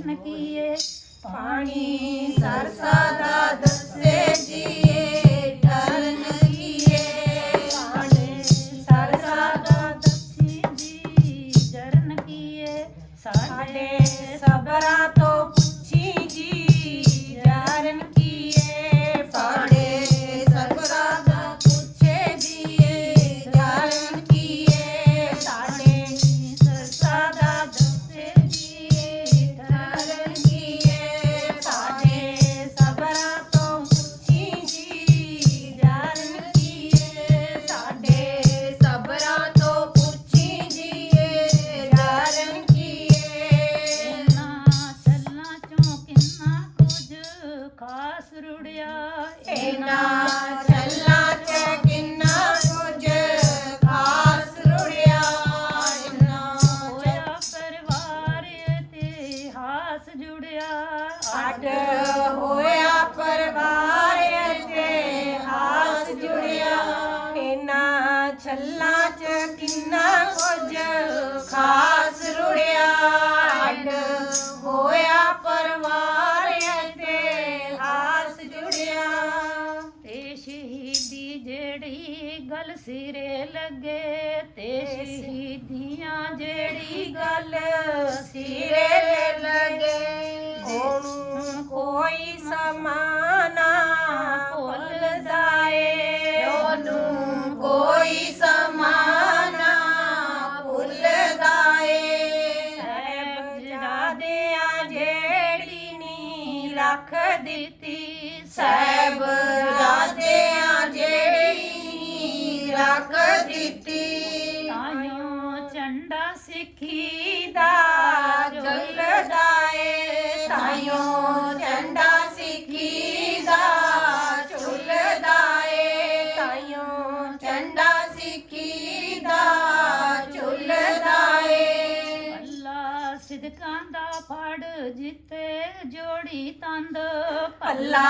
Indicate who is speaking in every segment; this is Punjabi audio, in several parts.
Speaker 1: ਜਰਨ ਕੀਏ
Speaker 2: ਪਾਣੀ ਸਰਸਾ ਛੱਲਾਂ ਚ ਕਿੰਨਾ ਕੁਝ ਖਾਸ ਰੁੜਿਆ ਅੱਡ ਹੋਇਆ ਪਰਿਵਾਰ ਇਤਿਹਾਸ ਜੁੜਿਆ।
Speaker 1: ਤੇ ਸ਼ਹੀਦੀ ਜਿਹੜੀ ਗੱਲ ਸਿਰੇ ਲੱਗੇ ਤੇ ਸ਼ਹੀਦੀਆਂ ਜਿਹੜੀ ਗੱਲ
Speaker 2: ਸਿਰੇ ਰੱਖ ਦਿੱਤੀ
Speaker 1: ਜਿੱਤੇ ਜੋੜੀ ਤੰਦ
Speaker 2: ਅੱਲਾ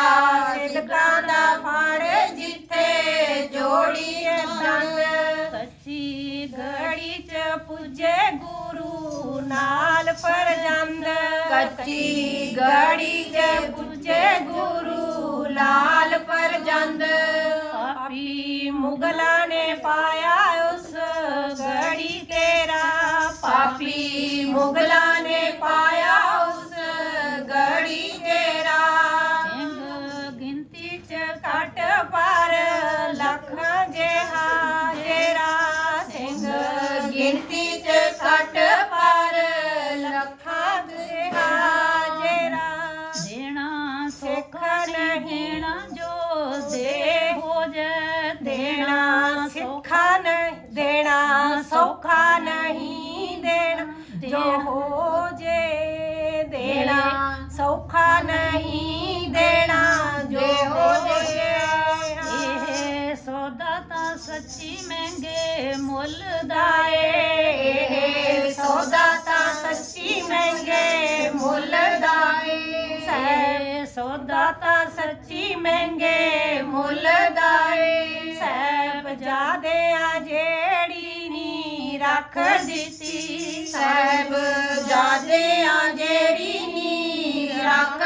Speaker 2: ਸਿਦਕਾਂ ਦਾ ਫੜ ਜਿੱਥੇ ਜੋੜੀ ਦੰਦ
Speaker 1: ਸੱਚੀ
Speaker 2: ਗੜੀ ਚ ਪੁੱਜੇ ਗੁਰੂ ਨਾਲ ਫਰਜੰਦ। ਕੱਚੀ ਗੜੀ ਚ ਪੁੱਜੇ ਗੁਰੂ ਲਾਲ ਫਰਜੰਦ। ਪਾਪੀ ਮੁਗਲਾਂ ਨੇ ਪਾਇਆ ਉਸ ਗੜੀ ਤੇਰਾ। ਪਾਪੀ ਮੁਗਲਾਂ ਨੇ ਪਾਇਆ
Speaker 1: ਗਿਣਤੀ ਚ
Speaker 2: ਘਟ ਲੱਖਾਂ ਜਿਹਾ ਤੇਰਾ ਸਿੰਘ। ਗਿਣਤੀ ਚ ਘਟ ਪਾਰ ਲੱਖਾਂ ਜਿਹਾ ਤੇਰਾ।
Speaker 1: ਦੇਣਾ
Speaker 2: ਸਿੱਖ ਨਹੀਂ
Speaker 1: ਜੋ ਦੇ ਹੋ ਜਾ।
Speaker 2: ਦੇਣਾ ਸਿੱਖਾ ਨਹੀਂ, ਦੇਣਾ ਸੌਖਾ ਨਹੀਂ ਦੇਣਾ। ਜੋ ਹੋ ਜੇ ਦੇਣਾ ਸੌਖਾ ਨਹੀਂ
Speaker 1: ਮੁੱਲ ਦਾ ਏ
Speaker 2: ਸੌਦਾ ਤਾਂ ਸੱਚੀ ਮਹਿੰਗੇ ਮੁੱਲ ਦਾ ਏ ਸੌਦਾ ਤਾਂ ਸੱਚੀ ਮਹਿੰਗੇ ਮੁੱਲ ਦਾ ਏ ਸਹਿਬ ਜਾਦੇ ਆ ਜਿਹੜੀ ਨੀ ਰੱਖ ਦਿੱਤੀ। ਸਹਿਬ ਜਾਦੇ ਆ ਜਿਹੜੀ ਨੀ ਰੱਖ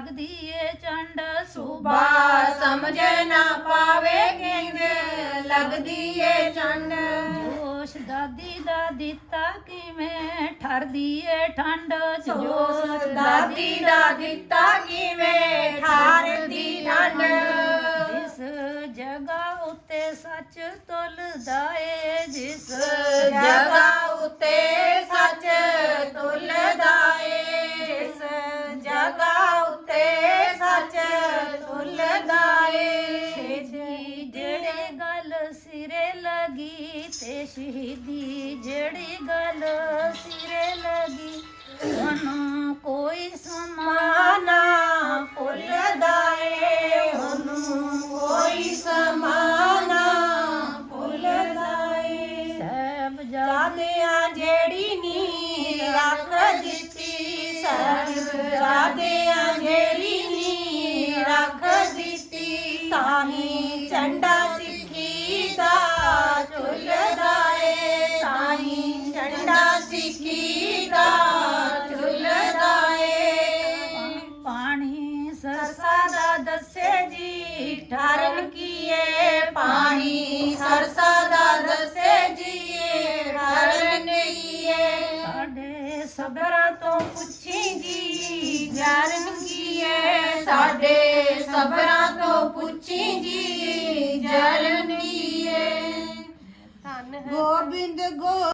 Speaker 2: जाग
Speaker 1: दिए चंड सुबह समझे ना पावे केंगे
Speaker 2: लग दिए चंड। जोश दादी दा दिता कि में ठर दिए
Speaker 1: ठंड जोश दादी दा दिता कि में ठर दी ठंड जिस जगह
Speaker 2: उते सच तुलदा जिस जगह उते सच तुलदा
Speaker 1: ਸਹਿਬ
Speaker 2: ਜਿਹੜੀ ਨੀ ਰੱਖ ਦਿੱਤੀ ਜਾਦਿਆਂ ਜਿਹੜੀ ਨੀ ਰੱਖ ਦਿੱਤੀ, ਤਾਹੀ ਚੰਡਾ ਸਿੱਖੀ ਦਾ ਝੁੱਲਦਾ ਏ ਤਾਹੀ ਝੰਡਾ ਸਿੱਖੀ ਦਾ ਝੁੱਲਦਾ ਏ
Speaker 1: ਪਾਣੀ
Speaker 2: ਸਰਸਾ ਦਾ ਦੱਸੇ ਜੀ ਠਰਨ ਕੀਏ, ਪਾਣੀ ਸਰਸਾ ਦਾ ਦੱਸੇ ਜੀ ਠਰਨ ਕੀਏ
Speaker 1: ਸਾਡੇ
Speaker 2: ਸਬਰਾਂ ਤੋਂ ਪੁੱਛੀ ਜੀ ਜਰਨ ਕੀਏ ਸਾਡੇ ਸਬਰਾਂ ਤੋਂ ਪੁੱਛੀ ਜੀ ਜਰਨ ਕੀਏ ਧੰਨ ਹੈ
Speaker 3: ਗੋਬਿੰਦ ਗੋ